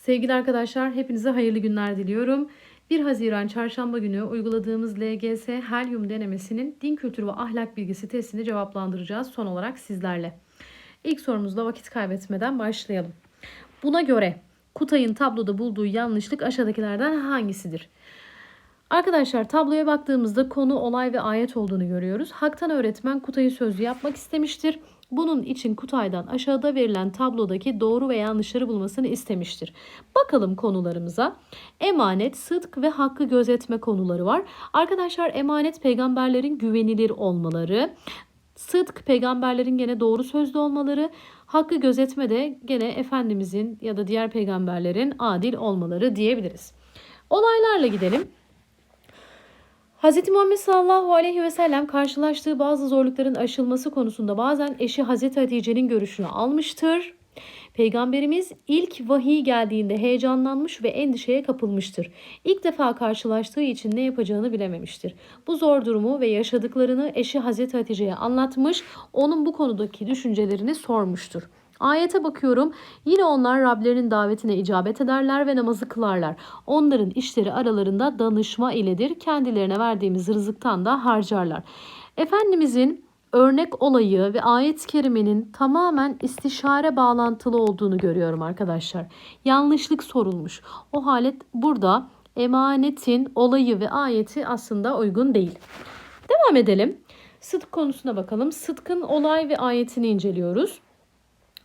Sevgili arkadaşlar hepinize hayırlı günler diliyorum. 1 Haziran çarşamba günü uyguladığımız LGS Helyum denemesinin din kültürü ve ahlak bilgisi testini cevaplandıracağız son olarak sizlerle. İlk sorumuzla vakit kaybetmeden başlayalım. Buna göre Kutay'ın tabloda bulduğu yanlışlık aşağıdakilerden hangisidir? Arkadaşlar tabloya baktığımızda konu, olay ve ayet olduğunu görüyoruz. Haktan öğretmen Kutay'ı sözlü yapmak istemiştir. Bunun için Kutay'dan aşağıda verilen tablodaki doğru ve yanlışları bulmasını istemiştir. Bakalım konularımıza. Emanet, sıdk ve hakkı gözetme konuları var. Arkadaşlar emanet peygamberlerin güvenilir olmaları. Sıdk peygamberlerin gene doğru sözlü olmaları. Hakkı gözetme de gene Efendimizin ya da diğer peygamberlerin adil olmaları diyebiliriz. Olaylarla gidelim. Hz. Muhammed sallallahu aleyhi ve sellem karşılaştığı bazı zorlukların aşılması konusunda bazen eşi Hz. Hatice'nin görüşünü almıştır. Peygamberimiz ilk vahiy geldiğinde heyecanlanmış ve endişeye kapılmıştır. İlk defa karşılaştığı için ne yapacağını bilememiştir. Bu zor durumu ve yaşadıklarını eşi Hz. Hatice'ye anlatmış, onun bu konudaki düşüncelerini sormuştur. Ayete bakıyorum. Yine onlar Rablerinin davetine icabet ederler ve namazı kılarlar. Onların işleri aralarında danışma iledir. Kendilerine verdiğimiz rızıktan da harcarlar. Efendimizin örnek olayı ve ayet-i kerimenin tamamen istişare bağlantılı olduğunu görüyorum arkadaşlar. Yanlışlık sorulmuş. O halet burada emanetin olayı ve ayeti aslında uygun değil. Devam edelim. Sıdk konusuna bakalım. Sıdkın olay ve ayetini inceliyoruz.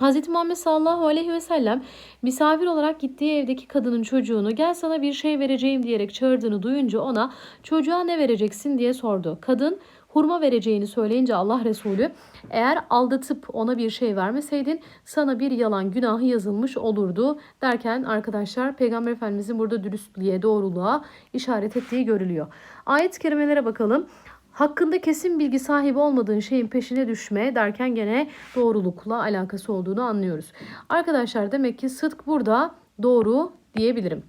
Hz. Muhammed sallallahu aleyhi ve sellem misafir olarak gittiği evdeki kadının çocuğunu gel sana bir şey vereceğim diyerek çağırdığını duyunca ona çocuğa ne vereceksin diye sordu. Kadın hurma vereceğini söyleyince Allah Resulü eğer aldatıp ona bir şey vermeseydin sana bir yalan günahı yazılmış olurdu derken arkadaşlar Peygamber Efendimizin burada dürüstlüğe doğruluğa işaret ettiği görülüyor. Ayet-i kerimelere bakalım hakkında kesin bilgi sahibi olmadığın şeyin peşine düşme derken gene doğrulukla alakası olduğunu anlıyoruz. Arkadaşlar demek ki sıdk burada doğru diyebilirim.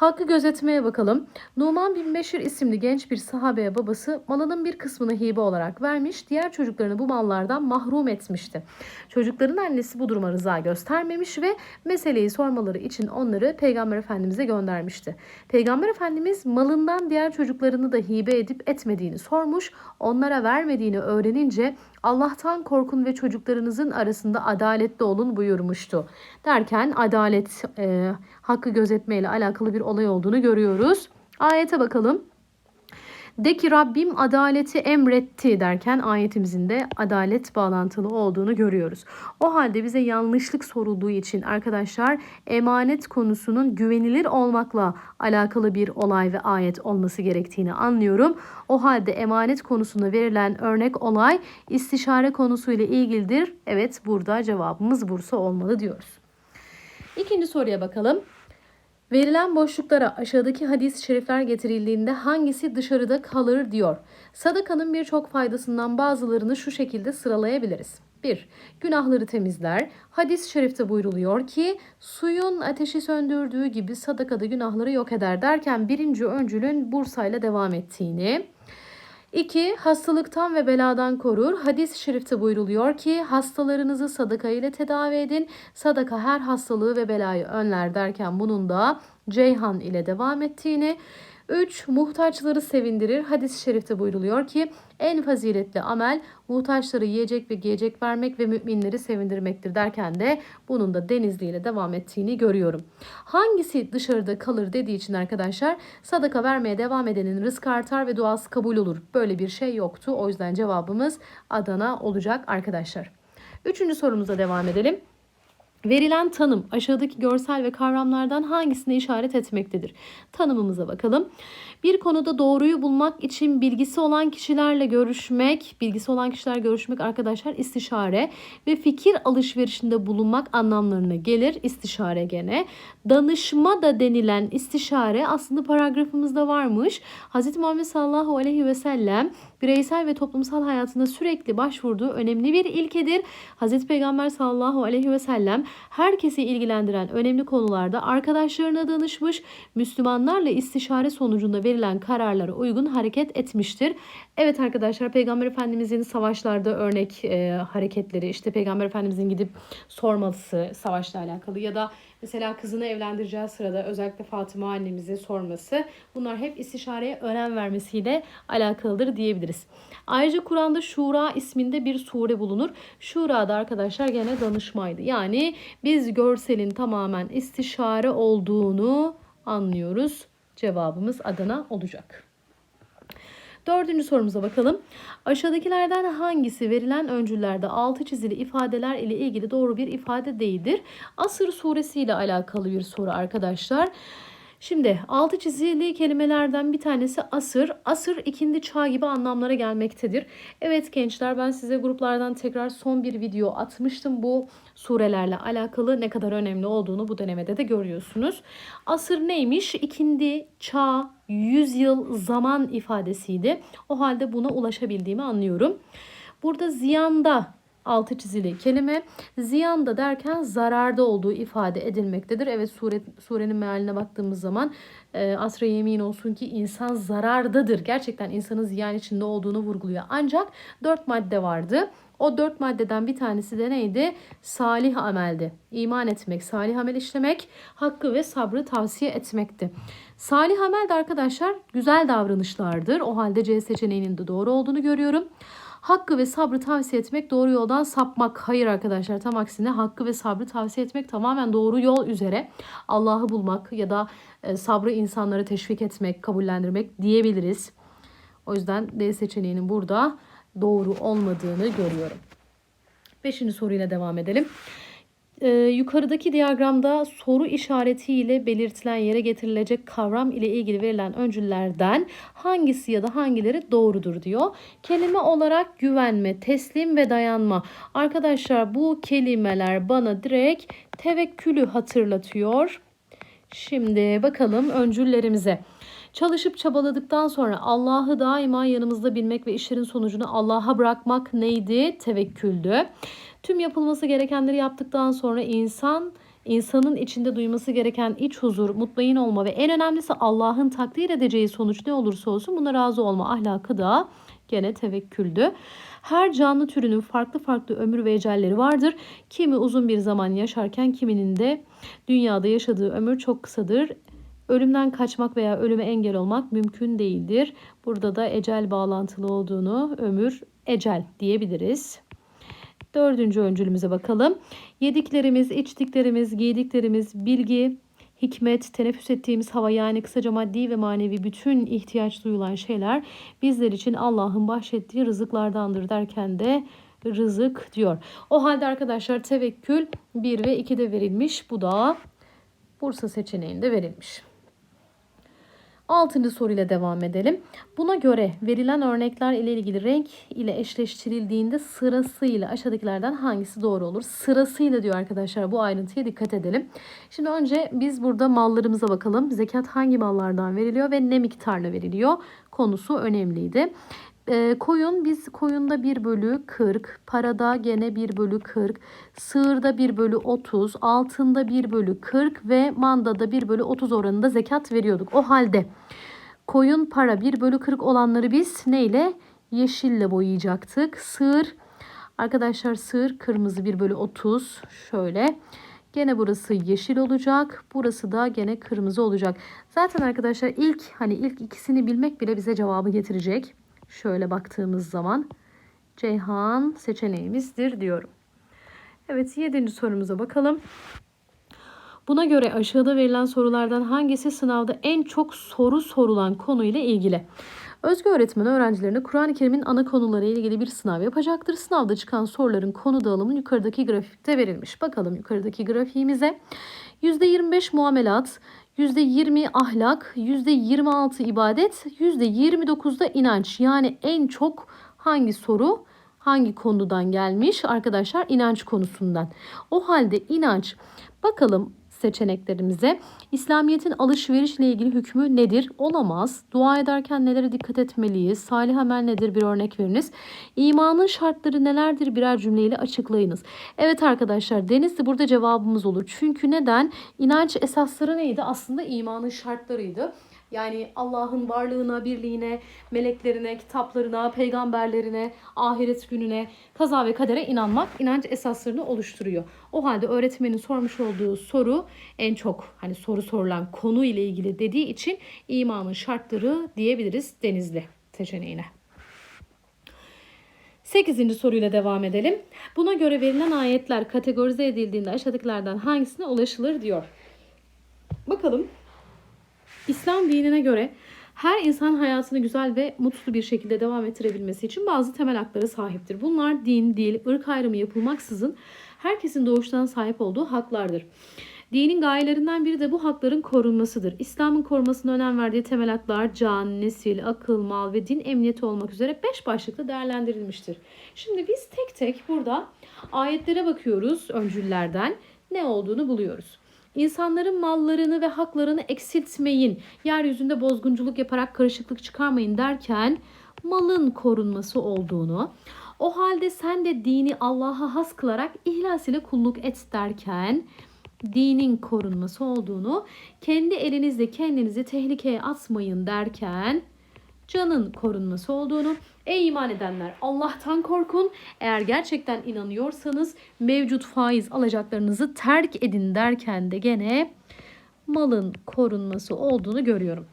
Hakkı gözetmeye bakalım. Numan bin Beşir isimli genç bir sahabeye babası malının bir kısmını hibe olarak vermiş, diğer çocuklarını bu mallardan mahrum etmişti. Çocukların annesi bu duruma rıza göstermemiş ve meseleyi sormaları için onları Peygamber Efendimiz'e göndermişti. Peygamber Efendimiz malından diğer çocuklarını da hibe edip etmediğini sormuş, onlara vermediğini öğrenince Allah'tan korkun ve çocuklarınızın arasında adaletli olun buyurmuştu. Derken adalet e, hakkı gözetme ile alakalı bir olay olduğunu görüyoruz. Ayete bakalım. De ki Rabbim adaleti emretti derken ayetimizin de adalet bağlantılı olduğunu görüyoruz. O halde bize yanlışlık sorulduğu için arkadaşlar emanet konusunun güvenilir olmakla alakalı bir olay ve ayet olması gerektiğini anlıyorum. O halde emanet konusunda verilen örnek olay istişare konusuyla ilgilidir. Evet burada cevabımız Bursa olmalı diyoruz. İkinci soruya bakalım. Verilen boşluklara aşağıdaki hadis-i şerifler getirildiğinde hangisi dışarıda kalır diyor. Sadakanın birçok faydasından bazılarını şu şekilde sıralayabiliriz. 1. Günahları temizler. Hadis-i şerifte buyruluyor ki suyun ateşi söndürdüğü gibi sadakada günahları yok eder derken birinci öncülün bursayla devam ettiğini, 2. Hastalıktan ve beladan korur. Hadis-i şerifte buyruluyor ki hastalarınızı sadaka ile tedavi edin. Sadaka her hastalığı ve belayı önler derken bunun da Ceyhan ile devam ettiğini. 3. Muhtaçları sevindirir. Hadis-i şerifte buyruluyor ki en faziletli amel muhtaçları yiyecek ve giyecek vermek ve müminleri sevindirmektir derken de bunun da Denizli ile devam ettiğini görüyorum. Hangisi dışarıda kalır dediği için arkadaşlar sadaka vermeye devam edenin rızkı artar ve duası kabul olur. Böyle bir şey yoktu. O yüzden cevabımız Adana olacak arkadaşlar. Üçüncü sorumuza devam edelim. Verilen tanım aşağıdaki görsel ve kavramlardan hangisine işaret etmektedir? Tanımımıza bakalım. Bir konuda doğruyu bulmak için bilgisi olan kişilerle görüşmek, bilgisi olan kişiler görüşmek arkadaşlar istişare ve fikir alışverişinde bulunmak anlamlarına gelir istişare gene. Danışma da denilen istişare aslında paragrafımızda varmış. Hz. Muhammed sallallahu aleyhi ve sellem bireysel ve toplumsal hayatında sürekli başvurduğu önemli bir ilkedir. Hz. Peygamber sallallahu aleyhi ve sellem herkesi ilgilendiren önemli konularda arkadaşlarına danışmış, Müslümanlarla istişare sonucunda verilen kararlara uygun hareket etmiştir. Evet arkadaşlar Peygamber Efendimizin savaşlarda örnek e, hareketleri işte Peygamber Efendimizin gidip sorması savaşla alakalı ya da mesela kızını evlendireceği sırada özellikle Fatıma annemize sorması bunlar hep istişareye önem vermesiyle alakalıdır diyebiliriz. Ayrıca Kur'an'da Şura isminde bir sure bulunur. Şura'da arkadaşlar gene danışmaydı. Yani biz görselin tamamen istişare olduğunu anlıyoruz. Cevabımız Adana olacak. Dördüncü sorumuza bakalım. Aşağıdakilerden hangisi verilen öncüllerde altı çizili ifadeler ile ilgili doğru bir ifade değildir? Asır suresi ile alakalı bir soru arkadaşlar. Şimdi altı çizili kelimelerden bir tanesi asır. Asır ikindi çağ gibi anlamlara gelmektedir. Evet gençler ben size gruplardan tekrar son bir video atmıştım. Bu surelerle alakalı ne kadar önemli olduğunu bu denemede de görüyorsunuz. Asır neymiş? İkindi, çağ, yüzyıl, zaman ifadesiydi. O halde buna ulaşabildiğimi anlıyorum. Burada ziyanda altı çizili kelime ziyanda derken zararda olduğu ifade edilmektedir. Evet sure, surenin mealine baktığımız zaman e, asra yemin olsun ki insan zarardadır. Gerçekten insanın ziyan içinde olduğunu vurguluyor. Ancak dört madde vardı. O dört maddeden bir tanesi de neydi? Salih ameldi. İman etmek, salih amel işlemek, hakkı ve sabrı tavsiye etmekti. Salih amel de arkadaşlar güzel davranışlardır. O halde C seçeneğinin de doğru olduğunu görüyorum. Hakkı ve sabrı tavsiye etmek doğru yoldan sapmak. Hayır arkadaşlar tam aksine hakkı ve sabrı tavsiye etmek tamamen doğru yol üzere Allah'ı bulmak ya da e, sabrı insanlara teşvik etmek, kabullendirmek diyebiliriz. O yüzden D seçeneğinin burada doğru olmadığını görüyorum. Beşinci soruyla devam edelim. Ee, yukarıdaki diyagramda soru işaretiyle belirtilen yere getirilecek kavram ile ilgili verilen öncüllerden hangisi ya da hangileri doğrudur diyor. Kelime olarak güvenme, teslim ve dayanma. Arkadaşlar bu kelimeler bana direkt tevekkülü hatırlatıyor. Şimdi bakalım öncüllerimize. Çalışıp çabaladıktan sonra Allah'ı daima yanımızda bilmek ve işlerin sonucunu Allah'a bırakmak neydi? Tevekküldü. Tüm yapılması gerekenleri yaptıktan sonra insan insanın içinde duyması gereken iç huzur, mutmain olma ve en önemlisi Allah'ın takdir edeceği sonuç ne olursa olsun buna razı olma ahlakı da gene tevekküldü. Her canlı türünün farklı farklı ömür ve ecelleri vardır. Kimi uzun bir zaman yaşarken kiminin de dünyada yaşadığı ömür çok kısadır. Ölümden kaçmak veya ölüme engel olmak mümkün değildir. Burada da ecel bağlantılı olduğunu ömür ecel diyebiliriz. Dördüncü öncülümüze bakalım. Yediklerimiz, içtiklerimiz, giydiklerimiz, bilgi, hikmet, teneffüs ettiğimiz hava yani kısaca maddi ve manevi bütün ihtiyaç duyulan şeyler bizler için Allah'ın bahşettiği rızıklardandır derken de rızık diyor. O halde arkadaşlar tevekkül 1 ve 2'de verilmiş. Bu da Bursa seçeneğinde verilmiş. Altıncı soruyla devam edelim. Buna göre verilen örnekler ile ilgili renk ile eşleştirildiğinde sırasıyla aşağıdakilerden hangisi doğru olur? Sırasıyla diyor arkadaşlar bu ayrıntıya dikkat edelim. Şimdi önce biz burada mallarımıza bakalım. Zekat hangi mallardan veriliyor ve ne miktarla veriliyor? Konusu önemliydi. E, koyun biz koyunda 1 bölü 40, parada gene 1 bölü 40, sığırda 1 bölü 30, altında 1 bölü 40 ve mandada 1 bölü 30 oranında zekat veriyorduk. O halde koyun para 1 bölü 40 olanları biz neyle? Yeşille boyayacaktık. Sığır arkadaşlar sığır kırmızı 1 bölü 30 şöyle. Gene burası yeşil olacak. Burası da gene kırmızı olacak. Zaten arkadaşlar ilk hani ilk ikisini bilmek bile bize cevabı getirecek. Şöyle baktığımız zaman Ceyhan seçeneğimizdir diyorum. Evet yedinci sorumuza bakalım. Buna göre aşağıda verilen sorulardan hangisi sınavda en çok soru sorulan konuyla ilgili? Özgü öğretmen öğrencilerine Kur'an-ı Kerim'in ana konuları ile ilgili bir sınav yapacaktır. Sınavda çıkan soruların konu dağılımı yukarıdaki grafikte verilmiş. Bakalım yukarıdaki grafiğimize. %25 muamelat, %20 ahlak, %26 ibadet, %29 da inanç. Yani en çok hangi soru hangi konudan gelmiş? Arkadaşlar inanç konusundan. O halde inanç bakalım seçeneklerimize. İslamiyet'in alışverişle ilgili hükmü nedir? Olamaz. Dua ederken nelere dikkat etmeliyiz? Salih amel nedir? Bir örnek veriniz. İmanın şartları nelerdir? Birer cümleyle açıklayınız. Evet arkadaşlar Denizli burada cevabımız olur. Çünkü neden? İnanç esasları neydi? Aslında imanın şartlarıydı. Yani Allah'ın varlığına, birliğine, meleklerine, kitaplarına, peygamberlerine, ahiret gününe, kaza ve kadere inanmak inanç esaslarını oluşturuyor. O halde öğretmenin sormuş olduğu soru en çok hani soru sorulan konu ile ilgili dediği için imanın şartları diyebiliriz Denizli seçeneğine. 8. soruyla devam edelim. Buna göre verilen ayetler kategorize edildiğinde aşağıdakilerden hangisine ulaşılır diyor. Bakalım İslam dinine göre her insan hayatını güzel ve mutlu bir şekilde devam ettirebilmesi için bazı temel haklara sahiptir. Bunlar din, dil, ırk ayrımı yapılmaksızın herkesin doğuştan sahip olduğu haklardır. Dinin gayelerinden biri de bu hakların korunmasıdır. İslam'ın korumasına önem verdiği temel haklar can, nesil, akıl, mal ve din emniyeti olmak üzere beş başlıkta değerlendirilmiştir. Şimdi biz tek tek burada ayetlere bakıyoruz öncüllerden ne olduğunu buluyoruz. İnsanların mallarını ve haklarını eksiltmeyin, yeryüzünde bozgunculuk yaparak karışıklık çıkarmayın derken malın korunması olduğunu, o halde sen de dini Allah'a has kılarak ihlas ile kulluk et derken dinin korunması olduğunu, kendi elinizle kendinizi tehlikeye atmayın derken canın korunması olduğunu, ey iman edenler Allah'tan korkun. Eğer gerçekten inanıyorsanız mevcut faiz alacaklarınızı terk edin derken de gene malın korunması olduğunu görüyorum.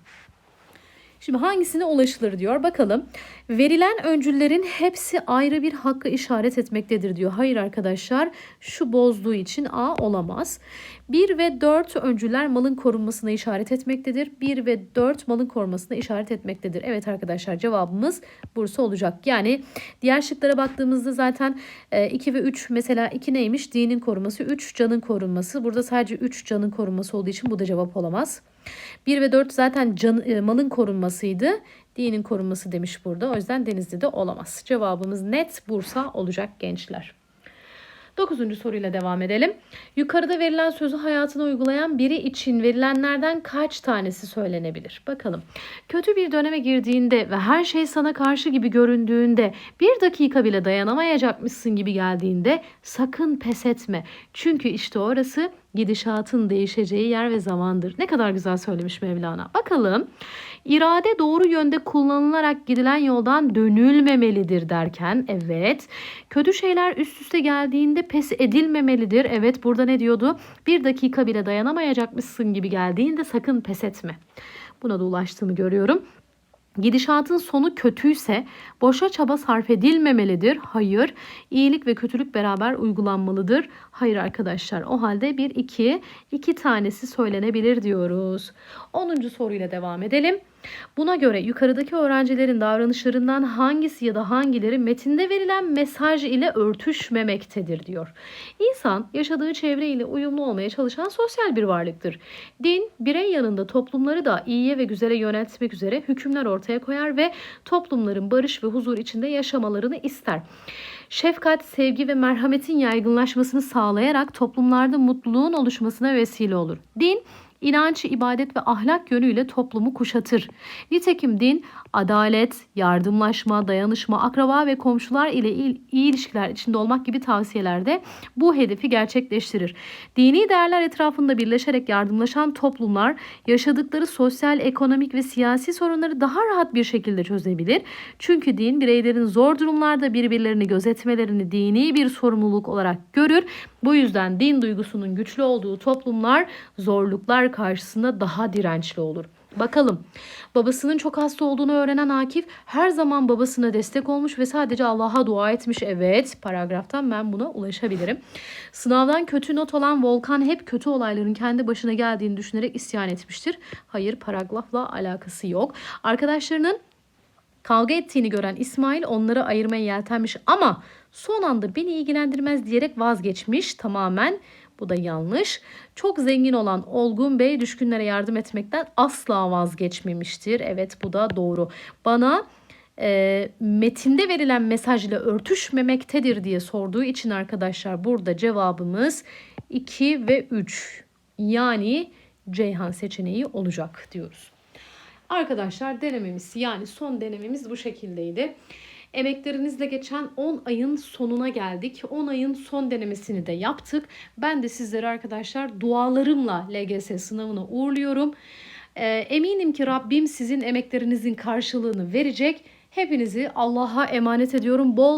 Şimdi hangisine ulaşılır diyor. Bakalım. Verilen öncüllerin hepsi ayrı bir hakkı işaret etmektedir diyor. Hayır arkadaşlar şu bozduğu için A olamaz. 1 ve 4 öncüler malın korunmasına işaret etmektedir. 1 ve 4 malın korunmasına işaret etmektedir. Evet arkadaşlar cevabımız Bursa olacak. Yani diğer şıklara baktığımızda zaten 2 e, ve 3 mesela 2 neymiş? Dinin koruması 3 canın korunması. Burada sadece 3 canın korunması olduğu için bu da cevap olamaz. 1 ve 4 zaten can, e, malın korunmasıydı. Dinin korunması demiş burada. O yüzden Denizli'de olamaz. Cevabımız net Bursa olacak gençler. Dokuzuncu soruyla devam edelim. Yukarıda verilen sözü hayatına uygulayan biri için verilenlerden kaç tanesi söylenebilir? Bakalım. Kötü bir döneme girdiğinde ve her şey sana karşı gibi göründüğünde bir dakika bile dayanamayacakmışsın gibi geldiğinde sakın pes etme. Çünkü işte orası gidişatın değişeceği yer ve zamandır. Ne kadar güzel söylemiş Mevlana. Bakalım irade doğru yönde kullanılarak gidilen yoldan dönülmemelidir derken evet. Kötü şeyler üst üste geldiğinde pes edilmemelidir. Evet burada ne diyordu? Bir dakika bile dayanamayacakmışsın gibi geldiğinde sakın pes etme. Buna da ulaştığımı görüyorum. Gidişatın sonu kötüyse boşa çaba sarf edilmemelidir. Hayır. İyilik ve kötülük beraber uygulanmalıdır. Hayır arkadaşlar. O halde bir iki iki tanesi söylenebilir diyoruz. 10. soruyla devam edelim. Buna göre yukarıdaki öğrencilerin davranışlarından hangisi ya da hangileri metinde verilen mesaj ile örtüşmemektedir diyor. İnsan yaşadığı çevre ile uyumlu olmaya çalışan sosyal bir varlıktır. Din birey yanında toplumları da iyiye ve güzele yöneltmek üzere hükümler ortaya koyar ve toplumların barış ve huzur içinde yaşamalarını ister. Şefkat, sevgi ve merhametin yaygınlaşmasını sağlayarak toplumlarda mutluluğun oluşmasına vesile olur. Din İnanç, ibadet ve ahlak yönüyle toplumu kuşatır. Nitekim din, adalet, yardımlaşma, dayanışma, akraba ve komşular ile iyi ilişkiler içinde olmak gibi tavsiyelerde bu hedefi gerçekleştirir. Dini değerler etrafında birleşerek yardımlaşan toplumlar yaşadıkları sosyal, ekonomik ve siyasi sorunları daha rahat bir şekilde çözebilir. Çünkü din bireylerin zor durumlarda birbirlerini gözetmelerini dini bir sorumluluk olarak görür. Bu yüzden din duygusunun güçlü olduğu toplumlar zorluklar karşısında daha dirençli olur. Bakalım. Babasının çok hasta olduğunu öğrenen Akif her zaman babasına destek olmuş ve sadece Allah'a dua etmiş. Evet, paragraftan ben buna ulaşabilirim. Sınavdan kötü not alan Volkan hep kötü olayların kendi başına geldiğini düşünerek isyan etmiştir. Hayır, paragrafla alakası yok. Arkadaşlarının kavga ettiğini gören İsmail onları ayırmaya yeltenmiş ama son anda beni ilgilendirmez diyerek vazgeçmiş tamamen. Bu da yanlış. Çok zengin olan Olgun Bey düşkünlere yardım etmekten asla vazgeçmemiştir. Evet bu da doğru. Bana e, metinde verilen mesaj ile örtüşmemektedir diye sorduğu için arkadaşlar burada cevabımız 2 ve 3 Yani Ceyhan seçeneği olacak diyoruz. Arkadaşlar denememiz yani son denememiz bu şekildeydi. Emeklerinizle geçen 10 ayın sonuna geldik. 10 ayın son denemesini de yaptık. Ben de sizleri arkadaşlar dualarımla LGS sınavına uğurluyorum. Ee, eminim ki Rabbim sizin emeklerinizin karşılığını verecek. Hepinizi Allah'a emanet ediyorum. Bol